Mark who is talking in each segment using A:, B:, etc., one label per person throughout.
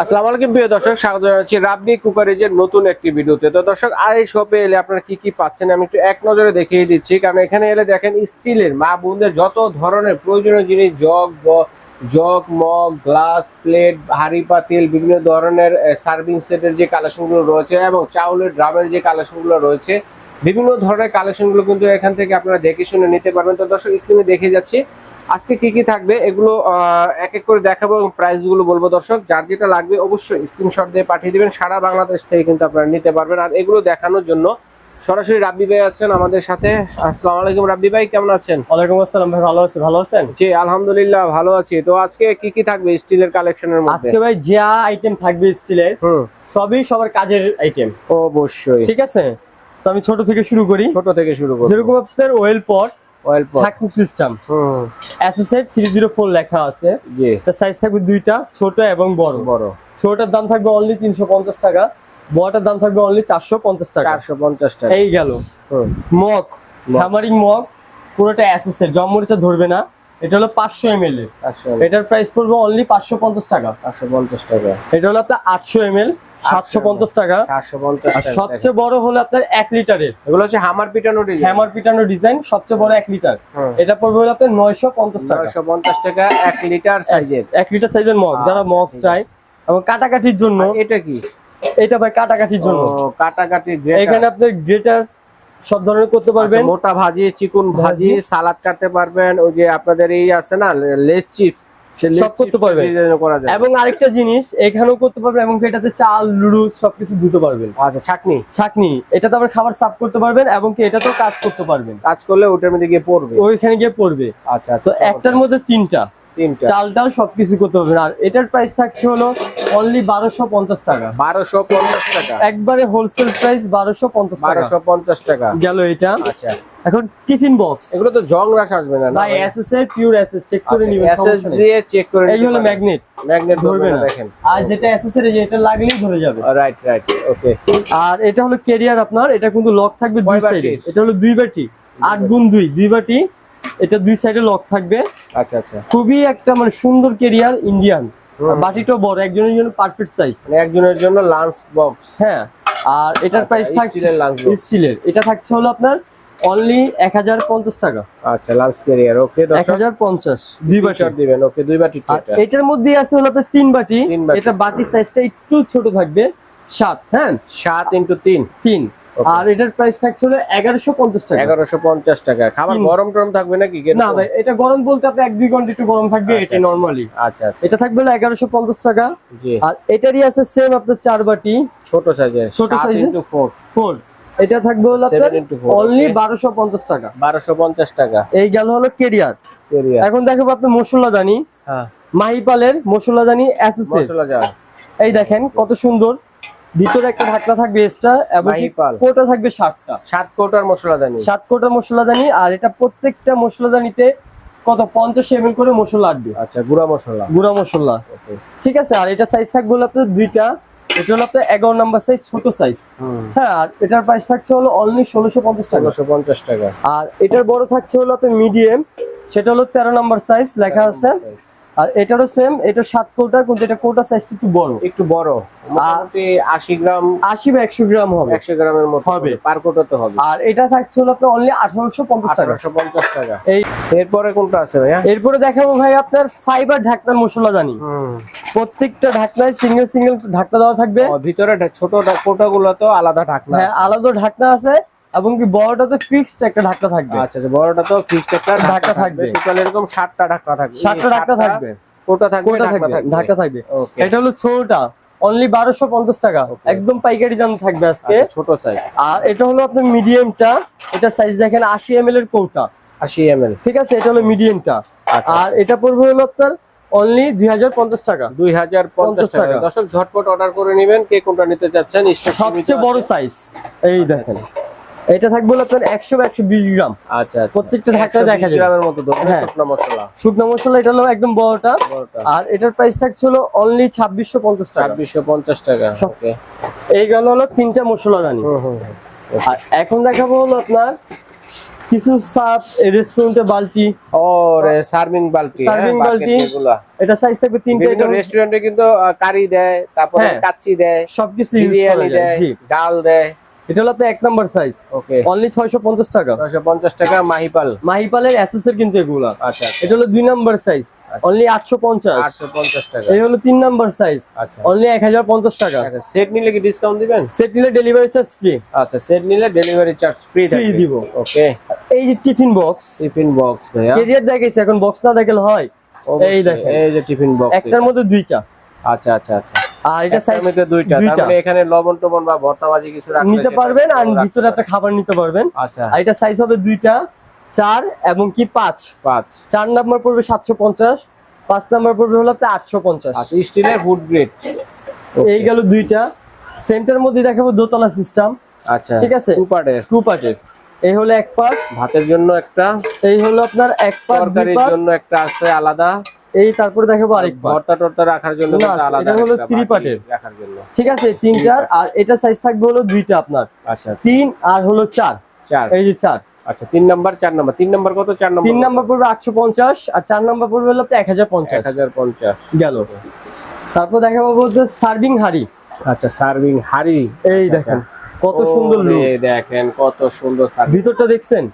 A: আসসালামু আলাইকুম প্রিয় দর্শক, স্বাগত জানাচ্ছি রাব্বি কুকারেজের নতুন একটি ভিডিওতে। তো দর্শক, আর এই শপে এলে আপনারা কি কি পাচ্ছেন আমি একটু এক নজরে দেখিয়ে দিচ্ছি। কারণ এখানে এলে দেখেন স্টিলের মা বোনদের যত ধরনের প্রয়োজনীয় জিনিস, jug jug, mug, glass, plate, হাঁড়ি, পাতিল, বিভিন্ন ধরনের সার্ভিং সেটের যে কালেকশনগুলো রয়েছে এবং চাউলের ড্রামের যে কালেকশনগুলো রয়েছে, বিভিন্ন ধরনের কালেকশনগুলো কিন্তু এখান থেকে আপনারা দেখে শুনে নিতে পারবেন। তো দর্শক স্ক্রিনে দেখে যাচ্ছি। আজকে কি কি থাকবে এগুলো এক এক করে দেখাবো এবং প্রাইসগুলো বলব দর্শক। যার যেটা লাগবে অবশ্যই স্ক্রিনশট দিয়ে পাঠিয়ে দিবেন। সারা বাংলাদেশ থেকে কিন্তু আপনারা নিতে পারবেন। আর এগুলো দেখানোর জন্য সরাসরি রাব্বি ভাই আছেন আমাদের সাথে। আসসালামু আলাইকুম রাব্বি ভাই কেমন আছেন?
B: ওয়ালাইকুম আসসালাম ভাই ভালো আছি ভালো আছেন?
A: জি আলহামদুলিল্লাহ ভালো আছি। তো আজকে কি কি থাকবে স্টিলের কালেকশনের মধ্যে?
B: আজকে ভাই যা আইটেম থাকবে স্টিলের
A: হুম।
B: সবই সবার কাজের আইটেম
A: অবশ্যই।
B: ঠিক আছে? তো আমি ছোট থেকে শুরু করি।
A: ছোট থেকে শুরু করি
B: যেরকম আপনার ওয়েল পট
A: অয়েল
B: ছাকনি সিস্টেম
A: হুম।
B: এসএসএর থ্রি জিরো ফোর লেখা আছে।
A: জি।
B: তার সাইজ থাকবে দুইটা ছোট এবং বড়।
A: বড়।
B: ছোটটার দাম থাকবে অনলি তিনশো পঞ্চাশ টাকা বড়টার দাম থাকবে অনলি চারশো পঞ্চাশ টাকা।
A: চারশো পঞ্চাশ টাকা।
B: এই গেল।
A: হুম।
B: মগ। হ্যামারিং মগ পুরোটা এসএসএর জম্মরিচা ধরবে না। এটা হলো পাঁচশো এম এর
A: চারশো
B: এটার প্রাইস পড়বে অনলি পাঁচশো পঞ্চাশ টাকা।
A: চারশো পঞ্চাশ টাকা।
B: এটা হলো আপনার আটশো এম এল। সাতশো পঞ্চাশ টাকা।
A: চারশো পঞ্চাশ
B: আর
A: টাকা
B: সবচেয়ে বড় হলো আপনার এক লিটারের।
A: এগুলো হচ্ছে হামার পিটানো ডিজাইন
B: হ্যামার পিটানো ডিজাইন সবচেয়ে বড় এক লিটার।
A: হুম।
B: এটা পড়বে হলো আপনার নয়শো পঞ্চাশ টাকা।
A: নয়শো পঞ্চাশ টাকা এক লিটার সাইজের
B: এক লিটার সাইজের মগ যারা মগ চায়। এবং কাটাকাটির জন্য
A: এটা কি?
B: এটা ভাই কাটাকাটির জন্য।
A: কাটাকাটি
B: এখানে আপনি গ্রেটার সব ধরনের করতে পারবেন।
A: আচ্ছা, মোটা ভাজি চিকুন ভাজি। সালাদ কাটতে পারবেন। ওই যে আপনাদের এই আছে না লেস চিপস।
B: সব করতে পারবেন। এবং আরেকটা জিনিস এখানেও করতে পারবেন এবং এটাতে চাল সবকিছু ধুতে পারবেন।
A: আচ্ছা ছাকনি
B: ছাকনি এটাতে আবার খাবার সাফ করতে পারবেন এবং কি এটাতেও কাজ করতে পারবেন।
A: কাজ করলে ওটার মধ্যে গিয়ে পড়বে।
B: ওইখানে গিয়ে পড়বে।
A: আচ্ছা
B: তো
A: আচ্ছা
B: একটার মধ্যে তিনটা। চাল ডাল সবকিছু করতে পারবেন আর এটার প্রাইস থাকছে হলো অনলি বারোশো পঞ্চাশ টাকা।
A: বারোশো পঞ্চাশ টাকা।
B: একবারে হোলসেল প্রাইস বারোশো পঞ্চাশ টাকা।
A: বারোশো পঞ্চাশ টাকা।
B: গেল এটা।
A: আচ্ছা।
B: এখন টিফিন বক্স
A: এগুলো তো জং রাশ আসবে না
B: ভাই এসএস এর পিওর এসএস চেক করে নিবেন
A: এসএস দিয়ে চেক করে
B: এই হলো ম্যাগনেট
A: ম্যাগনেট
B: ধরবে
A: না। দেখেন।
B: আর যেটা এসএস এর এটা লাগলেই ধরে যাবে।
A: রাইট রাইট ওকে
B: আর এটা হলো কেরিয়ার আপনার এটা কিন্তু লক থাকবে দুই সাইডে এটা হলো দুই বাটি। আট গুণ দুই দুই বাটি এটা দুই সাইডে লক থাকবে।
A: আচ্ছা আচ্ছা।
B: খুবই একটা মানে সুন্দর কেরিয়ার ইন্ডিয়ান। বাটিটাও বড় একজনের জন্য পারফেক্ট সাইজ
A: মানে একজনের জন্য লাঞ্চ বক্স
B: হ্যাঁ আর এটার
A: আচ্ছা,
B: প্রাইস থাকছে
A: স্টিলের
B: এটা থাকছে হলো আপনার অনলি এক হাজার পঞ্চাশ টাকা।
A: আচ্ছা লাঞ্চ ক্যারিয়ার ওকে
B: এক
A: দর্শক
B: হাজার পঞ্চাশ দুই বাটি।
A: দিবেন ওকে দুই বাটি
B: এটার মধ্যে আছে হলো আপনার তিন বাটি। এটা বাটি সাইজটা একটু ছোট থাকবে সাত হ্যাঁ?
A: সাত ইন্টু তিন।
B: তিন।
A: Okay.
B: আর এটার প্রাইস থাকছে হলো এগারোশো পঞ্চাশ টাকা।
A: এগারোশো পঞ্চাশ টাকা। খাবার। গরম টরম থাকবে নাকি
B: না ভাই এটা গরম বলতে আপনি এক দুই ঘণ্টা একটু গরম থাকবে
A: আচ্ছা,
B: এটা
A: আচ্ছা।
B: নর্মালি
A: আচ্ছা আচ্ছা।
B: এটা থাকবে হলো এগারোশো পঞ্চাশ টাকা।
A: জি।
B: আর এটারই আছে সেম আপনার চার বাটি।
A: ছোট সাইজের
B: ছোট?
A: ইন্টু ফোর
B: ফোর এটা থাকবে হলো আপনার
A: ফোর
B: অনলি বারোশো পঞ্চাশ টাকা।
A: বারোশো পঞ্চাশ টাকা।
B: এই গেল হলো কেরিয়ার। এখন দেখো আপনি মশলা দানি।
A: হ্যাঁ।
B: মাহিপালের মশলা দানি অ্যাসেসের
A: মশলা
B: এই দেখেন কত সুন্দর। ভিতরে একটা ঢাকনা থাকবে এক্সট্রা এবং কোটা থাকবে সাতটা।
A: সাত কোটার মশলা দানি
B: সাত কোটা মশলাদানি আর এটা প্রত্যেকটা মশলাদানিতে কত পঞ্চাশ এম করে মশলা আটবে।
A: আচ্ছা গুঁড়া মশলা।
B: গুঁড়া মশলা। ঠিক আছে আর এটা সাইজ থাকবে হলো আপনার দুইটা। এটা হলো আপনার এগারো নাম্বার সাইজ ছোট সাইজ হ্যাঁ আর এটার প্রাইস থাকছে হলো অনলি ষোলোশো পঞ্চাশ টাকা।
A: পঞ্চাশ টাকা।
B: আর এটার বড় থাকছে হলো আপনার মিডিয়াম সেটা হলো তেরো নাম্বার সাইজ লেখা আছে। আর এটারও সেম এটা সাত কোটা কিন্তু এটা কোটা সাইজটা একটু বড়।
A: একটু বড় মোটামুটি আশি গ্রাম
B: আশি বা একশো গ্রাম হবে।
A: একশো গ্রামের মতো
B: হবে।
A: পার কোটাতে হবে।
B: আর এটা থাকছে হলো আপনার অনলি আঠারোশো পঞ্চাশ টাকা।
A: আঠারোশো পঞ্চাশ টাকা।
B: এই
A: এরপরে কোনটা আছে ভাইয়া?
B: এরপরে দেখাবো ভাই আপনার ফাইবার ঢাকনার মশলা
A: হুম।
B: প্রত্যেকটা ঢাকনায় সিঙ্গেল সিঙ্গেল ঢাকনা দেওয়া থাকবে।
A: ভিতরে ছোট কোটা গুলো তো আলাদা ঢাকনা
B: হ্যাঁ আলাদা ঢাকনা আছে। এবং কি বড়টাতে ফিক্সড একটা ঢাকনা থাকবে।
A: আচ্ছা আচ্ছা বড়টা তো ফিক্সড একটা
B: ঢাকনা থাকবে।
A: টোটাল এরকম সাতটা ঢাকনা থাকবে।
B: সাতটা ঢাকনা থাকবে।
A: কোটা থাকবে
B: কোটা
A: ঢাকনা
B: থাকবে এটা হলো ছোটটা অনলি বারোশো পঞ্চাশ টাকা। একদম পাইকারি দাম থাকবে আজকে।
A: আচ্ছা, ছোট সাইজ
B: আর এটা হলো আপনার মিডিয়ামটা এটা সাইজ দেখেন আশি এম এল এর কৌটা।
A: আশি এম এল
B: ঠিক আছে? এটা হলো মিডিয়ামটা
A: আচ্ছা
B: আর এটা পড়বে হলো আপনার অনলি দুই হাজার পঞ্চাশ টাকা।
A: দুই হাজার পঞ্চাশ
B: টাকা।
A: টাকা। দর্শক ঝটপট অর্ডার করে নেবেন কে কোনটা নিতে চাচ্ছেন।
B: সবচেয়ে বড় সাইজ এই
A: আচ্ছা,
B: দেখেন। এটা থাকবে হলো আপনার একশো বা একশো বিশ গ্রাম।
A: আচ্ছা আচ্ছা।
B: প্রত্যেকটা
A: 120
B: দেখা যাবে।
A: গ্রামের মতো
B: হ্যাঁ।
A: শুকনো মশলা।
B: শুকনো মশলা এটা হলো একদম বড়টা। আর এটার প্রাইস থাকছে হলো অনলি ছাব্বিশশো পঞ্চাশ টাকা।
A: ছাব্বিশশো পঞ্চাশ টাকা
B: এই গেল হলো তিনটা মশলা
A: হুম।
B: আর এখন দেখাবো হলো আপনার কিছু সাপ রেস্টুরেন্টে বালতি।
A: ও সার্ভিং বালতি
B: Serving বালতি।
A: এগুলা।
B: এটা সাইজ থাকবে তিনটে
A: বিভিন্ন রেস্টুরেন্টে কিন্তু কারি দেয় তারপরে
B: হ্যাঁ।
A: কাচ্চি দেয়
B: সবকিছু ইউজ করা যায়
A: ডাল দেয়।
B: এটা হলো আপনার এক নাম্বার সাইজ
A: ওকে
B: অনলি ছয়শো পঞ্চাশ টাকা।
A: নয়শো পঞ্চাশ টাকা মাহিপাল।
B: মাহিপালের অ্যাসেসের কিন্তু এগুলা।
A: আচ্ছা
B: এটা হলো দুই নাম্বার সাইজ অনলি আটশো পঞ্চাশ।
A: আটশো পঞ্চাশ টাকা।
B: এই হলো তিন নাম্বার সাইজ
A: আচ্ছা।
B: অনলি এক হাজার পঞ্চাশ টাকা।
A: সেট নিলে কি ডিসকাউন্ট দিবেন?
B: সেট নিলে ডেলিভারি চার্জ ফ্রি
A: আচ্ছা সেট নিলে ডেলিভারি চার্জ ফ্রি
B: Free দিব।
A: ওকে
B: এই যে টিফিন বক্স
A: টিফিন বক্স ভাইয়া।
B: কেরিয়ার দেখাইছে এখন বক্স না দেখালে হয়। এই দেখেন।
A: এই যে টিফিন বক্স
B: একটার মধ্যে দুইটা।
A: আচ্ছা আচ্ছা আচ্ছা।
B: আর এটা
A: একটার
B: সাইজ
A: মধ্যে দুইটা তার মানে এখানে লবণ টবণ বা ভর্তা ভাজি কিছু রাখলে
B: নিতে পারবেন আর ভিতরে একটা খাবার নিতে পারবেন।
A: আচ্ছা।
B: আর এটা সাইজ হবে দুইটা চার এবং কি পাঁচ।
A: পাঁচ।
B: চার নাম্বার পড়বে সাতশো পঞ্চাশ পাঁচ নাম্বার পড়বে হলো আটশো পঞ্চাশ।
A: আচ্ছা স্টিলের ফুড গ্রেড
B: এই গেল দুইটা। সেন্টার মধ্যে দেখাবো দোতলা সিস্টেম
A: আচ্ছা
B: ঠিক আছে।
A: টু পার্টের
B: টু পার্টের এই হলো এক পার্ট
A: ভাতের জন্য একটা।
B: এই হলো আপনার এক পার্ট
A: তরকারির জন্য একটা আছে আলাদা।
B: এই তারপরে দেখাবো আরেক
A: ভর্তা টর্তা রাখার জন্য
B: এটা হলো
A: একটা
B: three
A: রাখার জন্য।
B: ঠিক আছে তিনটার আর এটা সাইজ থাকবে হলো দুইটা আপনার।
A: আচ্ছা
B: তিন আর হলো চার।
A: চার।
B: এই যে চার।
A: আচ্ছা তিন নাম্বার চার নাম্বার। তিন নাম্বার কত চার নাম্বার
B: তিন নাম্বার পড়বে আটশো পঞ্চাশ আর চার নাম্বার পড়বে হলো এক হাজার পঞ্চাশ।
A: এক হাজার পঞ্চাশ।
B: গেল। তারপর সার্ভিং হাড়ি।
A: আচ্ছা সার্ভিং হাড়ি।
B: এই
A: আচ্ছা,
B: দেখেন কত সুন্দর
A: দেখেন কত সুন্দর
B: ভিতরটা দেখছেন?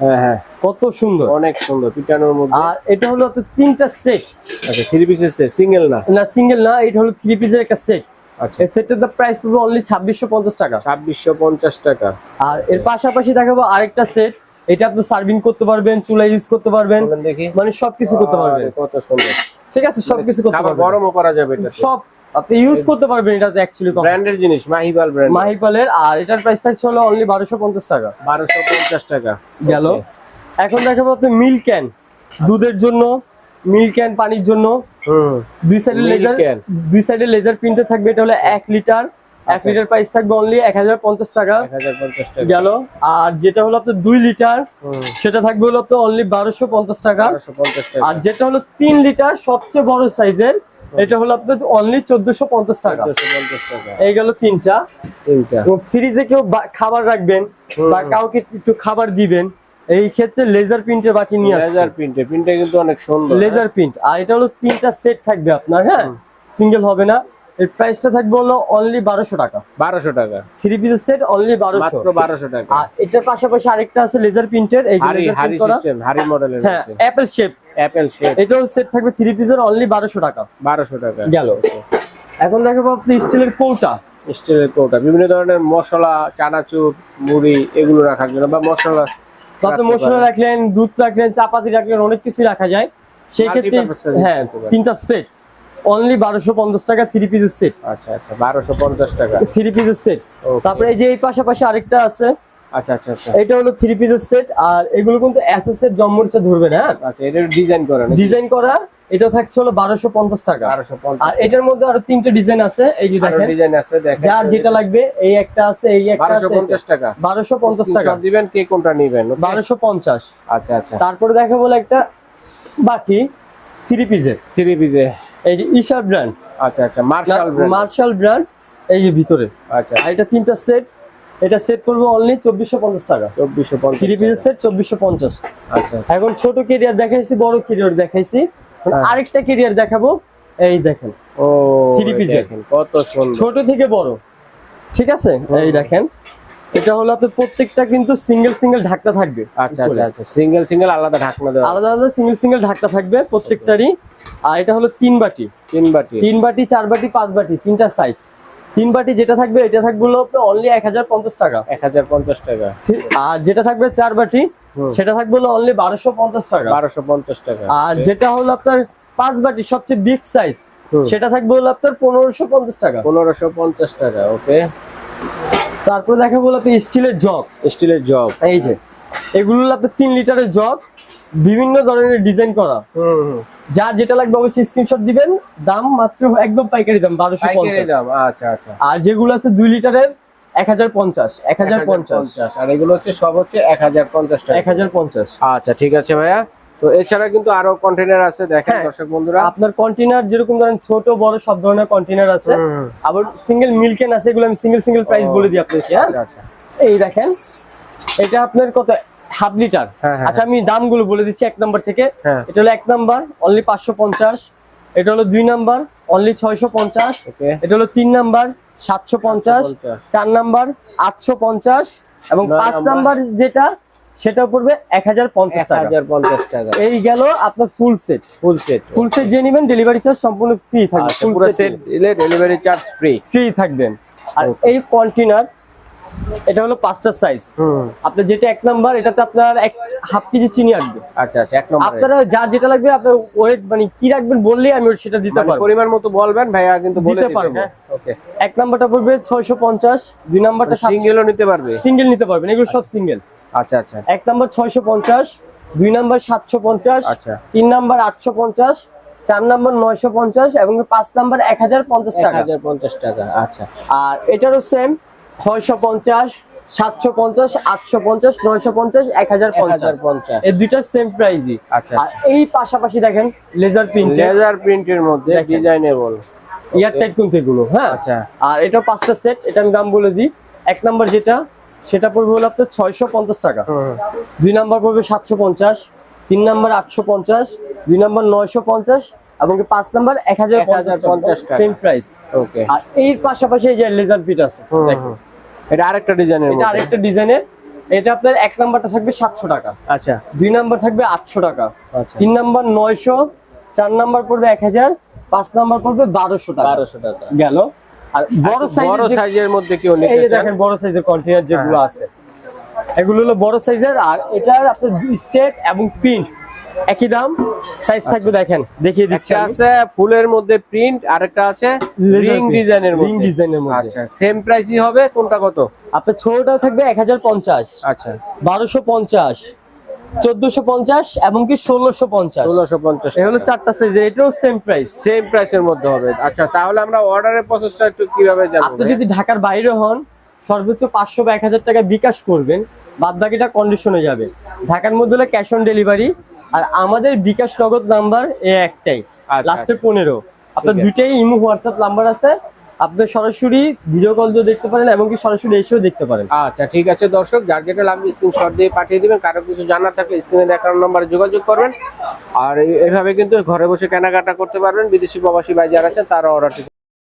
A: হ্যাঁ হ্যাঁ।
B: কত সুন্দর।
A: অনেক সুন্দর পিটানোর মধ্যে।
B: আর এটা হলো আপনার তিনটা সেট
A: আচ্ছা থ্রি পিসের সিঙ্গেল না?
B: না সিঙ্গেল না এটা হলো থ্রি পিসের একটা সেট
A: আচ্ছা।
B: এই প্রাইস পড়বে অনলি টাকা।
A: ছাব্বিশশো পঞ্চাশ টাকা।
B: আর এর পাশাপাশি দেখাবো আরেকটা সেট এটা আপনি সার্ভিং করতে পারবেন চুলা ইউজ করতে পারবেন।
A: দেখি।
B: মানে সবকিছু করতে পারবেন।
A: কত সুন্দর।
B: ঠিক আছে সবকিছু করতে
A: আবার
B: পারবেন।
A: গরমও করা যাবে এটা।
B: সব আপনি ইউজ করতে পারবেন এটা অ্যাকচুয়ালি
A: ব্র্যান্ডের জিনিস মাহিবাল ব্র্যান্ড
B: মাহিপালের আর এটার প্রাইস থাকছে হলো অনলি বারোশো পঞ্চাশ টাকা।
A: বারোশো পঞ্চাশ টাকা।
B: গেল। এখন দেখাবো আপনি মিল্ক ক্যান দুধের জন্য মিল্ক ক্যান পানির জন্য।
A: হুম।
B: দুই সাইডে লেজার। দুই সাইডে লেজার প্রিন্টে থাকবে এটা হলো এক লিটার এক
A: আচ্ছা।
B: লিটার প্রাইস থাকবে অনলি এক হাজার পঞ্চাশ টাকা।
A: এক হাজার পঞ্চাশ টাকা।
B: গেল। আর যেটা হলো আপনার দুই লিটার সেটা থাকবে হলো আপনার অনলি বারোশো পঞ্চাশ টাকা।
A: বারোশো পঞ্চাশ টাকা।
B: আর যেটা হলো তিন লিটার সবচেয়ে বড় সাইজের এটা হলো আপনার অনলি চোদ্দশো পঞ্চাশ টাকা। এই গেল তিনটা।
A: তিনটা।
B: ফ্রিজে কেউ খাবার রাখবেন বা কাউকে একটু খাবার দিবেন এই ক্ষেত্রে লেজার প্রিন্টের বাটি নিয়ে আসছে।
A: লেজার প্রিন্টে প্রিন্টটা কিন্তু অনেক সুন্দর
B: লেজার প্রিন্ট আর এটা হলো তিনটা সেট থাকবে আপনার হ্যাঁ? সিঙ্গেল হবে না। এর প্রাইসটা থাকবে হলো অনলি বারোশো টাকা।
A: বারোশো টাকা।
B: থ্রি পিসের সেট অনলি বারোশো।
A: মাত্র বারোশো টাকা।
B: আর এটার পাশাপাশি আরেকটা আছে লেজার প্রিন্টের এই যে
A: হারি মডেলের
B: হ্যাঁ অ্যাপেল শেপ
A: অ্যাপেল শেপ
B: এটাও সেট থাকবে থ্রি পিসের অনলি বারোশো টাকা।
A: বারোশো টাকা।
B: গেল। এখন দেখাবো আপনি স্টিলের কৌটা।
A: স্টিলের কৌটা। বিভিন্ন ধরনের মশলা চানাচুর মুড়ি এগুলো রাখার জন্য বা মশলা
B: আপনি মশলা রাখলেন দুধ রাখলেন চাপাতি রাখলেন অনেক কিছু রাখা যায়। সেই ক্ষেত্রে হ্যাঁ তিনটা সেট অনলি বারোশো পঞ্চাশ টাকা থ্রি পিসের সেট
A: আচ্ছা আচ্ছা বারোশো পঞ্চাশ টাকা।
B: থ্রি পিসের সেট. তারপরে এই যে এই পাশাপাশি আরেকটা আছে।
A: আচ্ছা আচ্ছা আচ্ছা।
B: এটা হলো থ্রি পিসের সেট আর এগুলো কিন্তু এসএস এর জম্মরিচা ধরবে না হ্যাঁ?
A: আচ্ছা এটা ডিজাইন করেন
B: ডিজাইন করা এটা থাকছে হলো বারোশো পঞ্চাশ টাকা।
A: বারোশো পঞ্চাশ।
B: আর এটার মধ্যে আরও তিনটে ডিজাইন আছে এই যে দেখেন।
A: ডিজাইন আছে দেখেন।
B: যার যেটা লাগবে এই একটা আছে এই একটা আছে।
A: পঞ্চাশ টাকা।
B: বারোশো পঞ্চাশ টাকা।
A: Screenshot দিবেন কে কোনটা নিবেন okay?
B: বারোশো পঞ্চাশ।
A: আচ্ছা আচ্ছা।
B: তারপরে দেখা বলে একটা বাকি থ্রি পিসের
A: থ্রি পিসে
B: এই যে ঈশা ব্র্যান্ড
A: আচ্ছা আচ্ছা মার্শাল ব্র্যান্ড
B: মার্শাল ব্র্যান্ড এই যে ভিতরে।
A: আচ্ছা।
B: এটা তিনটা সেট এটা সেট করব অনলি চব্বিশশো পঞ্চাশ টাকা।
A: চব্বিশশো পঞ্চাশ
B: থ্রি পিসের সেট চব্বিশশো পঞ্চাশ।
A: আচ্ছা
B: এখন ছোট কেরিয়ার দেখাইছি বড় কেরিয়ার দেখাইছি।
A: হ্যাঁ।
B: আরেকটা কেরিয়ার দেখাবো এই দেখেন।
A: ও
B: piece এর।
A: দেখেন কত সুন্দর।
B: ছোট থেকে বড়। ঠিক আছে? এই দেখেন। এটা হলো আপনার প্রত্যেকটা কিন্তু সিঙ্গেল সিঙ্গেল ঢাকনা থাকবে।
A: আচ্ছা আচ্ছা আচ্ছা। সিঙ্গেল সিঙ্গেল আলাদা ঢাকনা দেওয়া
B: আলাদা আলাদা সিঙ্গেল সিঙ্গেল ঢাকনা থাকবে প্রত্যেকটারই। আর এটা হলো তিন বাটি।
A: তিন বাটি।
B: তিন বাটি চার বাটি পাঁচ বাটি তিনটা সাইজ তিন বাটি যেটা থাকবে এটা থাকবে হলো অনলি এক হাজার পঞ্চাশ টাকা।
A: এক হাজার পঞ্চাশ টাকা।
B: আর যেটা থাকবে চার বাটি। সেটা থাকবে হলো অনলি বারোশো পঞ্চাশ টাকা।
A: বারোশো পঞ্চাশ টাকা।
B: আর যেটা হলো আপনার পাঁচ বাটি সবচেয়ে বিগ সাইজ সেটা থাকবে হলো আপনার পনেরোশো পঞ্চাশ টাকা।
A: পনেরোশো পঞ্চাশ টাকা ওকে
B: তারপর দেখা বলো আপনি স্টিলের জগ।
A: স্টিলের জগ।
B: এই যে এগুলো হলো আপনার তিন লিটারের জগ বিভিন্ন ধরনের ডিজাইন করা। যার যেটা লাগবে অবশ্যই স্ক্রিনশট দিবেন। দাম মাত্র একদম পাইকারি দাম বারোশো পঞ্চাশ।
A: দাম আচ্ছা আচ্ছা।
B: আর যেগুলো আছে দুই লিটারের এক হাজার পঞ্চাশ। এক হাজার পঞ্চাশ।
A: আর এগুলো হচ্ছে সব হচ্ছে এক হাজার পঞ্চাশ টাকা।
B: এক হাজার পঞ্চাশ।
A: আচ্ছা ঠিক আছে ভাইয়া। তো এছাড়া কিন্তু আরও কন্টেনার আছে দেখেন
B: হ্যাঁ।
A: দর্শক বন্ধুরা।
B: আপনার কন্টেনার যেরকম ধরেন ছোট বড় সব ধরনের কন্টেনার আছে। আবার সিঙ্গেল মিল্কেন আছে এগুলো আমি সিঙ্গেল সিঙ্গেল প্রাইস বলে দিই আপনাকে হ্যাঁ?
A: আচ্ছা আচ্ছা।
B: এই দেখেন এটা আপনার কত? হাফ লিটার
A: হ্যাঁ, হ্যাঁ,
B: আচ্ছা আমি দামগুলো বলে দিচ্ছি এক নাম্বার থেকে। এটা হলো এক নাম্বার অনলি পাঁচশো পঞ্চাশ। এটা হলো দুই নাম্বার অনলি ছয়শো পঞ্চাশ। এটা হলো তিন নাম্বার সাতশো পঞ্চাশ। চার নাম্বার আটশো পঞ্চাশ। এবং পাঁচ?
A: নাম্বার
B: যেটা সেটা পড়বে এক হাজার পঞ্চাশ টাকা।
A: টাকা।
B: এই গেল আপনার full set
A: full set
B: full set যে নেবেন ডেলিভারি চার্জ সম্পূর্ণ ফ্রি থাকবে।
A: আচ্ছা পুরো সেট দিলে ডেলিভারি চার্জ ফ্রি
B: ফ্রি থাকবেন। আর এই কন্টেনার এটা হলো পাঁচটা সাইজ আপনার যেটা এক নাম্বার এটাতে আপনার এক হাফ কেজি চিনি আসবে।
A: আচ্ছা আচ্ছা এক নম্বর
B: আপনারা যার যেটা লাগবে আপনার ওয়েট মানে কি রাখবেন বললেই আমি সেটা দিতে পারব।
A: মানে পরিমাণ মতো বলবেন ভাইয়া কিন্তু বলে
B: দিতে পারব।
A: হ্যাঁ? ওকে
B: এক নাম্বারটা পড়বে ছয়শো পঞ্চাশ দুই নাম্বারটা
A: সিঙ্গেলও নিতে পারবে?
B: সিঙ্গেল নিতে পারবেন। এগুলো সব সিঙ্গেল
A: আচ্ছা আচ্ছা।
B: এক নাম্বার ছয়শো পঞ্চাশ দুই নাম্বার সাতশো পঞ্চাশ
A: আচ্ছা।
B: তিন নাম্বার আটশো পঞ্চাশ চার নাম্বার নয়শো পঞ্চাশ এবং পাঁচ নাম্বার এক হাজার পঞ্চাশ টাকা।
A: হাজার পঞ্চাশ টাকা আচ্ছা।
B: আর এটারও সেম ছয়শো পঞ্চাশ সাতশো পঞ্চাশ আটশো পঞ্চাশ নয়শো পঞ্চাশ এক হাজার পঞ্চাশ।
A: পঞ্চাশ।
B: এই দুইটার সেম প্রাইজই
A: আচ্ছা
B: আর এই পাশাপাশি দেখেন লেজার প্রিন্ট
A: লেজার প্রিন্টের মধ্যে। ডিজাইনেবল
B: ইয়ার টাইট কিন্তু এগুলো হ্যাঁ?
A: আচ্ছা।
B: আর এটা পাঁচটা সেট এটা আমি দাম বলে দিই। এক নাম্বার যেটা সেটা পড়বে হলো আপনার ছয়শো পঞ্চাশ টাকা। দুই নাম্বার পড়বে সাতশো পঞ্চাশ তিন নাম্বার আটশো পঞ্চাশ দুই নাম্বার নয়শো পঞ্চাশ এবং পাঁচ নাম্বার এক হাজার
A: 1050
B: সেম প্রাইস
A: ওকে
B: আর এর পাশাপাশি এই যে লেজার পিট আছে
A: এটা আরেকটা ডিজাইনের
B: এটা আরেকটা ডিজাইনের এটা আপনার এক নাম্বারটা থাকবে সাতশো টাকা।
A: আচ্ছা।
B: দুই নাম্বার থাকবে আটশো টাকা।
A: আচ্ছা।
B: তিন নাম্বার নয়শো চার নাম্বার পড়বে এক হাজার পাঁচ নাম্বার পড়বে বারোশো টাকা।
A: বারোশো টাকা।
B: গেল। আর বড়
A: আচ্ছা, বড় সাইজের মধ্যে কেউ নিতে চান
B: দেখেন বড় সাইজের কন্টেনার যেগুলো
A: হ্যাঁ।
B: আছে। এগুলো হলো বড় সাইজের আর এটার আপনার স্টেট এবং প্রিন্ট একই দাম সাইজ থাকবে দেখেন দেখিয়ে দিচ্ছি
A: আছে ফুলের মধ্যে প্রিন্ট আরেকটা আছে রিং ডিজাইনের মধ্যে
B: design এর মধ্যে।
A: আচ্ছা সেম প্রাইসই হবে কোনটা কত?
B: আপনার ছোটটা থাকবে এক হাজার পঞ্চাশ।
A: আচ্ছা।
B: বারোশো পঞ্চাশ। চোদ্দশো পঞ্চাশ এবং কি ষোলোশো পঞ্চাশ।
A: ষোলোশো পঞ্চাশ
B: এই হলো চারটা সাইজ এটাও সেম প্রাইস
A: সেম প্রাইসের মধ্যে হবে। আচ্ছা তাহলে আমরা অর্ডারের প্রসেসটা একটু কীভাবে জানব
B: আপনি যদি ঢাকার বাইরে হন সর্বোচ্চ পাঁচশো বা এক হাজার টাকা বিকাশ করবেন বাদ বাকিটা কন্ডিশনে যাবে। ঢাকার মধ্যে হলে ক্যাশ অন ডেলিভারি আর আমাদের বিকাশ নগদ নাম্বার এ একটাই
A: আচ্ছা,
B: লাস্টে পনেরো। আপনার দুইটাই ইমো হোয়াটসঅ্যাপ নাম্বার আছে। আপনি সরাসরি ভিডিও কল দিয়ে দেখতে পারেন এবং কি সরাসরি এসেও দেখতে পারেন।
A: আচ্ছা ঠিক আছে দর্শক, যার যেটা লাগবে স্ক্রিনশট দিয়ে পাঠিয়ে দিবেন, কারও কিছু জানার থাকলে স্ক্রিনে দেখানো নম্বরে যোগাযোগ করবেন। আর এভাবে কিন্তু ঘরে বসে কেনাকাটা করতে পারবেন। বিদেশি প্রবাসী ভাই যারা আছেন তারা অর্ডারটি